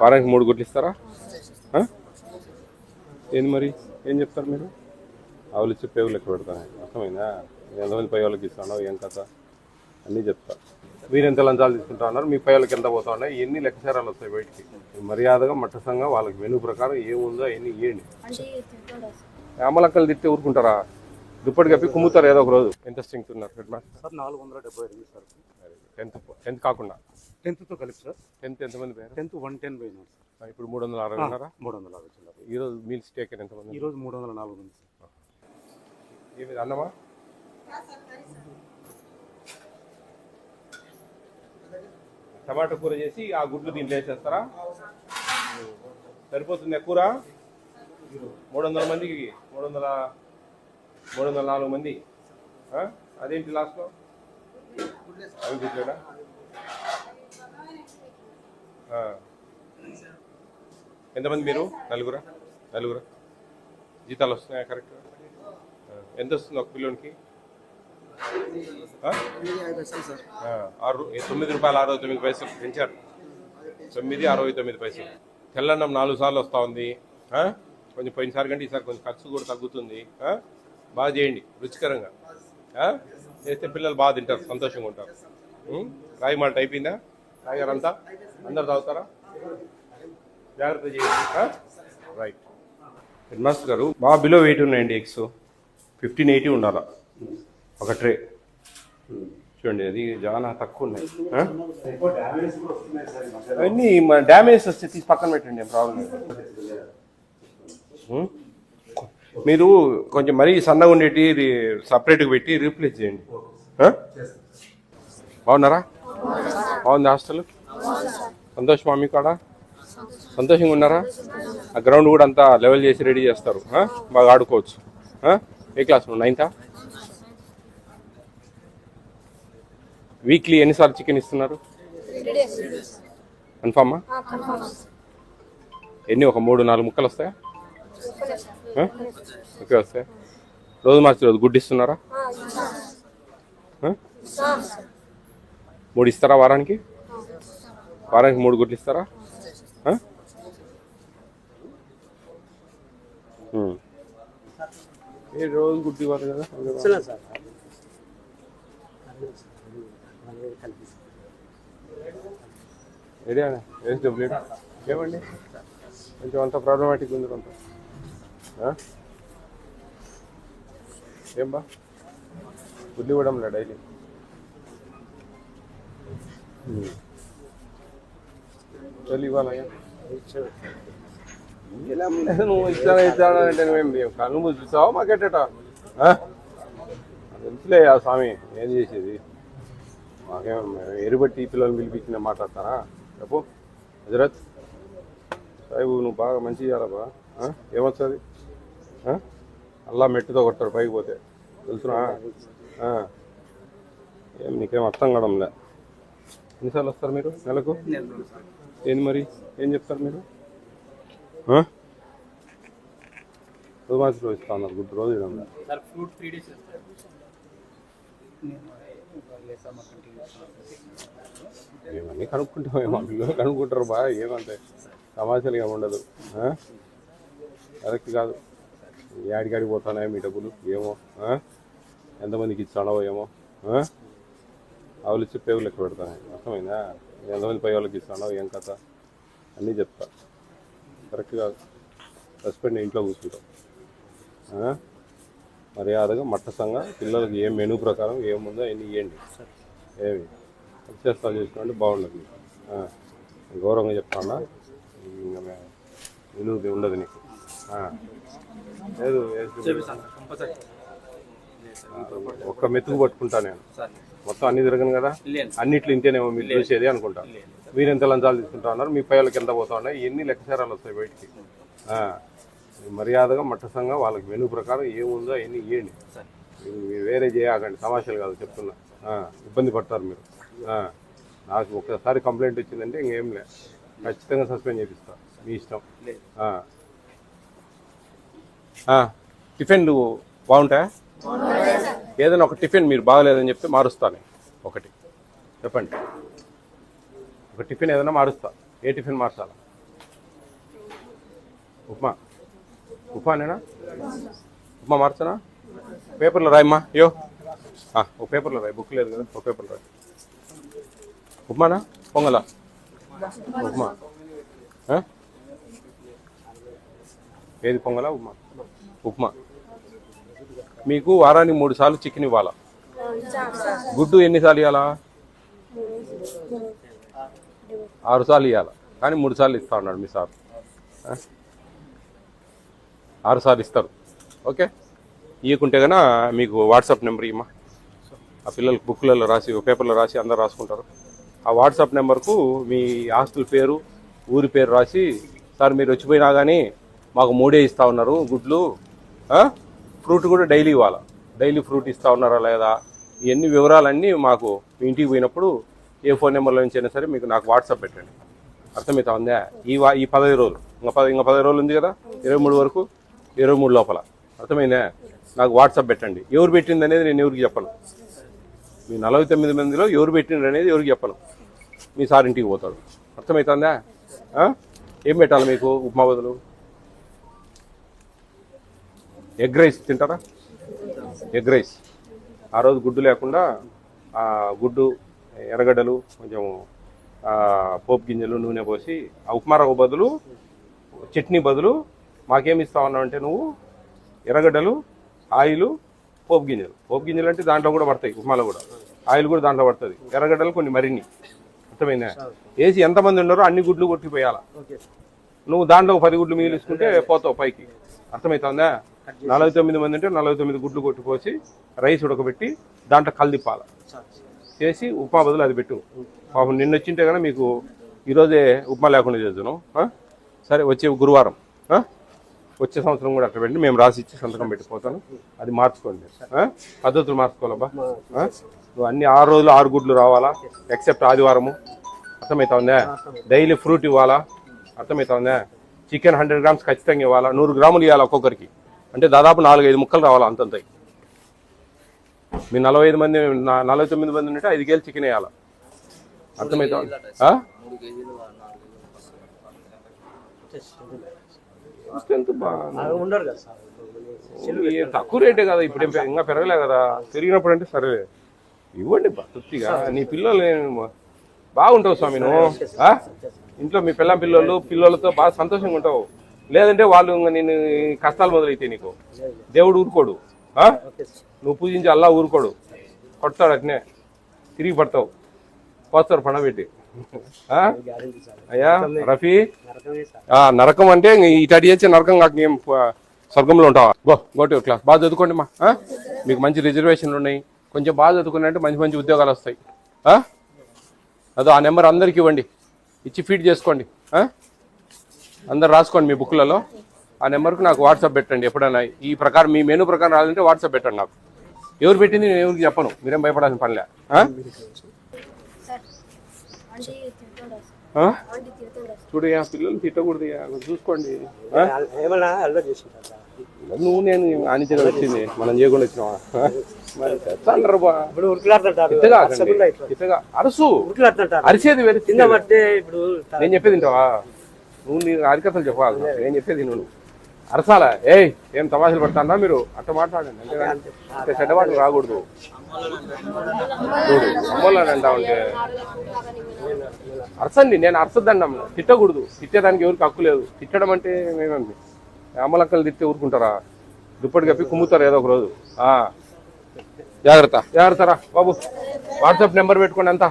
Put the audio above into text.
వారానికి మూడు గుడ్లు ఇస్తారా? ఏంది మరి? ఏం చెప్తారు మీరు? ఆవులు ఇచ్చి పేగులు లెక్క పెడతాను. అర్థమైందా? ఎంతమంది పై వాళ్ళకి ఇస్తానో ఏం కథ? అన్నీ చెప్తా. మీరు ఎంత లంచాలు తీసుకుంటా ఉన్నారు మీ పై వాళ్ళకి ఎంత పోతా ఉన్నాయి ఎన్ని లెక్కసారాలు వస్తాయి బయటికి? మర్యాదగా మట్టసంగా వాళ్ళకి మెను ప్రకారం ఏముందో ఎన్ని ఇవ్వండి అమ్మలక్కలు తిట్టి ఊరుకుంటారా? దుప్పటి కప్పి కుమ్ముతారు ఏదో ఒక రోజు ఎంత స్ట్రింగ్త్ ఉన్నారు హెడ్ మాస్టర్? సార్ నాలుగు వందల డెబ్బై ఎనిమిది సార్. టెన్త్ టెన్త్ కాకుండా? టెన్త్తో కలిపి సార్. టెన్త్ ఎంతమంది పేరు టెన్త్ వన్ టెన్ పోయినారు సార్. ఇప్పుడు మూడు వందల అరవై ఉన్నారా? మూడు వందల అరవై చిల్లర ఈరోజు మీల్స్ టేకన్ ఎంతమంది ఈరోజు మూడు వందల నాలుగు ఉంది సార్. ఏమి అన్నమా? టమాటా కూర చేసి ఆ గుడ్లు దీంట్లో వేసేస్తారా? సరిపోతుంది కూర? మూడు వందల మందికి మూడు వందల మూడు వందల నాలుగు మంది. అదేంటి లాస్ట్లో అవి గుడ్లేడా ఎంతమంది మీరు? నలుగురా? నలుగురా? జీతాలు వస్తున్నాయా కరెక్ట్గా ఎంత వస్తుంది ఒక పిల్లోనికి ఆరు తొమ్మిది రూపాయలు అరవై తొమ్మిది పైసలు పెంచారు. తొమ్మిది అరవై తొమ్మిది పైసలు. తెల్లన్నం నాలుగు సార్లు వస్తూ ఉంది. కొంచెం పోయినసారి కంటే ఈసారి కొంచెం ఖర్చు కూడా తగ్గుతుంది. బాగా చేయండి రుచికరంగా. చేస్తే పిల్లలు బాగా తింటారు సంతోషంగా ఉంటారు. రాయి మాట అయిపోయిందా? తాగారంతా అందరు తాగుతారా? జాగ్రత్త చేయండి. రైట్. హెడ్ మాస్టర్ గారు బాగా బిలో వెయిట్ ఉన్నాయండి ఎగ్స్. ఫిఫ్టీన్ ఎయిటీ ఉండాలా? ఒక ట్రే. చూడండి అది చాలా తక్కువ ఉన్నాయి. అవన్నీ డ్యామేజ్ వస్తే తీసి పక్కన పెట్టండి ఏం ప్రాబ్లం లేదు. మీరు కొంచెం మరీ సన్నగా ఉండేటి సపరేట్గా పెట్టి రీప్లేస్ చేయండి? బాగున్నారా? బాగుంది హాస్టల్? సంతోష్ మామి కాడ? సంతోషంగా ఉన్నారా? ఆ గ్రౌండ్ కూడా అంతా లెవెల్ చేసి రెడీ చేస్తారు? బాగా ఆడుకోవచ్చు? ఏ క్లాస్ నైన్తా వీక్లీ ఎన్నిసార్లు చికెన్ ఇస్తున్నారు? కన్ఫామా ఎన్ని? ఒక మూడు నాలుగు ముక్కలు వస్తాయా? ఓకే వస్తాయా రోజు మార్చి రోజు గుడ్డు ఇస్తున్నారా? మూడు ఇస్తారా వారానికి? వారానికి మూడు గుడ్లు ఇస్తారా. ఏ రోజు గుడ్డు ఇవ్వాలి కదా? డబ్బులు ఏమండి? కొంచెం అంత ప్రాబ్లమాటిక్ ఉంది కొంత? ఏం బా? గుడ్లు ఇవ్వడంలే డైలీ. వెళ్ళి ఇవ్వాలయ్యా లేదు నువ్వు ఇస్తాను ఇస్తాను అంటే నువ్వేం కళ్ళు మూసిస్తావా మాకెట్టట తెలుసులే ఆ స్వామి ఏం చేసేది? మాకేం ఎరుబట్టి పిల్లల్ని పిలిపించిన మాట్లాడతారా చెప్పు. హజరత్ సాయిబు నువ్వు బాగా మంచి చేయాలబ్బా. ఏమొస్తుంది? అల్లా మెట్టుతో కొట్టారు పైకి పోతే. తెలుసునా. ఏం నీకేం అర్థం కావడంలే. ఎన్నిసార్లు వస్తారు మీరు నెలకు? ఏంది మరి? ఏం చెప్తారు మీరు? రోజు మార్చి రోజు ఇస్తా ఉన్నారు గుడ్ రోజు ఏమన్నీ కనుక్కుంటాం పిల్లలు కనుక్కుంటారు బాగా ఏమంటే ఏమి ఉండదు? కరెక్ట్ కాదు. యాడికాడికి పోతానే మీ డబ్బులు? ఏమో ఎంతమందికి ఇచ్చాడో ఏమో ఆవులు చెప్పేవి పేగులు లెక్క పెడతాను అర్థమైందా? ఎంతమంది పై వాళ్ళకి ఇస్తానో ఏం కథ? అన్నీ చెప్తా. కరెక్ట్గా హస్బెండ్ సస్పెండ్ ఇంట్లో కూర్చుంటాం. మర్యాదగా మర్యాదగా మట్టసంగా పిల్లలకి ఏం మెనూ ప్రకారం ఏముందో అన్నీ ఇవ్వండి ఏమి? చేస్తా చేసుకోండి బాగుండదు. గౌరవంగా చెప్తానా? ఇంకా మే- ఉండదు నీకు. లేదు ఒక్క మెతుకు పట్టుకుంటా నేను. మొత్తం అన్ని తిరగను కదా. అన్నిట్లో ఇంతేనేమో మీరు చూసేది అనుకుంటా. మీరు ఎంత లంచాలు తీసుకుంటా ఉన్నారు? మీ పై వాళ్ళకి ఎంత పోతా ఉన్నాయి? ఎన్ని లెక్కసారాలు వస్తాయి బయటికి. మర్యాదగా మట్టసంగా వాళ్ళకి మెనూ ప్రకారం ఏముందో ఎన్ని ఇవ్వండి మీరు వేరే చేయకండి సమస్యలు కాదు చెప్తున్నా. ఇబ్బంది పడతారు మీరు. నాకు ఒక్కసారి కంప్లైంట్ వచ్చిందంటే ఇంకేం లే. ఖచ్చితంగా సస్పెండ్ చేపిస్తా. మీ ఇష్టం. టిఫిన్లు బాగుంటాయా? ఏదైనా ఒక టిఫిన్ మీరు బాగలేదని చెప్తే మారుస్తాను ఒకటి. చెప్పండి. ఒక టిఫిన్ ఏదైనా మారుస్తా. ఏ టిఫిన్ మార్చాలా ఉప్మా. ఉప్మానేనా ఉప్మా మార్చనా పేపర్లో రాయమ్మా. యో. ఒక ఓ పేపర్లో రాయి. బుక్ లేదు కదా ఓ పేపర్లో రాయి. ఉప్మానా? పొంగలా. ఉప్మా. ఏది పొంగలా ఉప్మా? ఉప్మా. మీకు వారానికి మూడు సార్లు చికెన్ ఇవ్వాలా? గుడ్డు ఎన్నిసార్లు ఇవ్వాలా ఆరు సార్లు ఇవ్వాలా కానీ మూడు సార్లు ఇస్తా ఉన్నాడు మీ సార్. ఆరు సార్లు ఇస్తారు. ఓకే? ఇవ్వకుంటే కన్నా మీకు వాట్సాప్ నెంబర్ ఇమ్మా ఆ పిల్లలు బుక్లలో రాసి పేపర్లో రాసి అందరు రాసుకుంటారు. ఆ వాట్సాప్ నెంబర్కు మీ హాస్టల్ పేరు ఊరి పేరు రాసి సార్ మీరు వచ్చిపోయినా కానీ మాకు మూడే ఇస్తా ఉన్నారు గుడ్లు ఫ్రూట్ కూడా డైలీ ఇవ్వాలి? డైలీ ఫ్రూట్ ఇస్తా ఉన్నారా లేదా? ఇవన్నీ వివరాలన్నీ మాకు మీ ఇంటికి పోయినప్పుడు ఏ ఫోన్ నెంబర్లో నుంచి అయినా సరే మీకు నాకు వాట్సాప్ పెట్టండి. అర్థమవుతా ఉందా ఈ వా ఈ పదహైదు రోజులు. ఇంకా పది ఇంకా పదహైదు రోజులు ఉంది కదా? ఇరవై మూడు వరకు ఇరవై మూడు లోపల. అర్థమైందా? నాకు వాట్సాప్ పెట్టండి. ఎవరు పెట్టింది అనేది నేను ఎవరికి చెప్పను. మీ నలభై తొమ్మిది మందిలో ఎవరు పెట్టిండ్రు అనేది ఎవరికి చెప్పను. మీ సార్ ఇంటికి పోతాడు. అర్థమవుతుందా? ఏం పెట్టాలి మీకు? ఉప్మా బదులు? ఎగ్ రైస్ తింటారా? Egg rice. ఆ రోజు గుడ్డు లేకుండా ఆ గుడ్డు ఎర్రగడ్డలు కొంచెం పోపు గింజలు నూనె పోసి ఆ ఉప్మా రవ్వ బదులు చట్నీ బదులు మాకేమి ఇస్తా ఉన్నావు అంటే నువ్వు ఎర్రగడ్డలు ఆయిల్ పోపు గింజలు. పోపు గింజలు అంటే దాంట్లో కూడా పడతాయి ఉప్మాలో కూడా. ఆయిల్ కూడా దాంట్లో పడుతుంది. ఎర్రగడ్డలు కొన్ని మరిన్ని. అర్థమైందా? వేసి ఎంతమంది ఉన్నారో అన్ని గుడ్లు కొట్టిపోయాల. నువ్వు దాంట్లో పది గుడ్లు మిగిలిసుకుంటే పోతావు పైకి. అర్థమవుతుందా నలభై తొమ్మిది మంది అంటే నలభై తొమ్మిది గుడ్లు కొట్టుకోసి రైస్ ఉడకబెట్టి దాంట్లో కల్దిప్పాల చేసి ఉప్మా బదులు అది పెట్టు. పాపం నిన్న వచ్చింటే కానీ మీకు ఈరోజే ఉప్మా లేకుండా చేద్దాను సరే వచ్చే గురువారం. వచ్చే సంవత్సరం కూడా అట్లా పెట్టి మేము రాసి ఇచ్చి సంతకం పెట్టిపోతాను అది మార్చుకోండి. పద్ధతులు మార్చుకోవాలబ్బా. నువ్వు అన్ని ఆరు రోజులు ఆరు గుడ్లు రావాలా? ఎక్సెప్ట్ ఆదివారము. అర్థమవుతా ఉందా? డైలీ ఫ్రూట్ ఇవ్వాలా? అర్థమవుతా ఉందా? చికెన్ హండ్రెడ్ గ్రామ్స్ ఖచ్చితంగా ఇవ్వాలా? నూరు గ్రాములు ఇవ్వాలి ఒక్కొక్కరికి? అంటే దాదాపు నాలుగు ఐదు ముక్కలు రావాలా అంతంత. మీ నలభై ఐదు మంది నలభై తొమ్మిది మంది ఉంటే ఐదు కేలు చికెన్ వేయాలి? అర్థమవుతా తక్కువ రేటే కదా ఇప్పుడు ఇంకా పెరగలే కదా. పెరిగినప్పుడు అంటే సరే ఇవ్వండి తృప్తిగా. నీ పిల్లలు బాగుంటావు స్వామి నువ్వు? ఇంట్లో మీ పిల్లం పిల్లలు పిల్లలతో బాగా సంతోషంగా ఉంటావు. లేదంటే వాళ్ళు ఇంకా నేను కష్టాలు మొదలైతే నీకు. దేవుడు ఊరుకోడు? నువ్వు పూజించి అల్లా ఊరుకోడు. కొడతాడు అట్నే. తిరిగి పడతావు. పోతారు పండబెట్టి అయ్యా రఫీ? నరకం అంటే ఇటడి చేసే నరకం కాక ఏం స్వర్గంలో ఉంటావా? Go go to class. బాగా చదువుకోండి మా? మీకు మంచి రిజర్వేషన్లు ఉన్నాయి. కొంచెం బాగా చదువుకున్నట్టు మంచి మంచి ఉద్యోగాలు వస్తాయి? అదో ఆ నెంబర్ అందరికి ఇవ్వండి. ఇచ్చి ఫీడ్ చేసుకోండి? అందరు రాసుకోండి మీ బుక్లలో ఆ నెంబర్కి నాకు వాట్సాప్ పెట్టండి ఎప్పుడైనా. ఈ ప్రకారం మీ మెనూ ప్రకారం రావాలంటే వాట్సాప్ పెట్టండి నాకు. ఎవరు పెట్టింది నేను ఎవరికి చెప్పను. మీరేం భయపడాల్సిన పనిలే ఆ? సార్ ఆంటీ తిడుతుండే ఆ? ఆంటీ తిడుతుండే చూడు ఆ? పిల్లలు తిట్టకూడదు చూసుకోండి నువ్వు నేను ఆనిచిన వచ్చింది. మనం చేయకుండా వచ్చినావా? అరసు అరిసేది వేరే నేను చెప్పేది తింటావా నువ్వు నీ హరికథలు చెప్పాలి నేను చెప్పేది నువ్వు. అరసాల ఏయ్ ఏం తమాషలు పడతానా మీరు? అట్ట మాట్లాడండి. అంటే చెడ్డ రాకూడదు. చూడు అమ్మోళ్ళని అంటా ఉంటే అరసండి నేను అరసద్దండి అమ్మ తిట్టకూడదు. తిట్టేదానికి ఎవరికి హక్కు లేదు. తిట్టడం అంటే ఏమండి అమ్మలక్కలు తిట్టే ఊరుకుంటారా? దుప్పటి కప్పి కుమ్ముతారు ఏదో ఒక రోజు జాగ్రత్త. జాగ్రత్త రా బాబు. వాట్సాప్ నెంబర్ పెట్టుకోండి అంతా.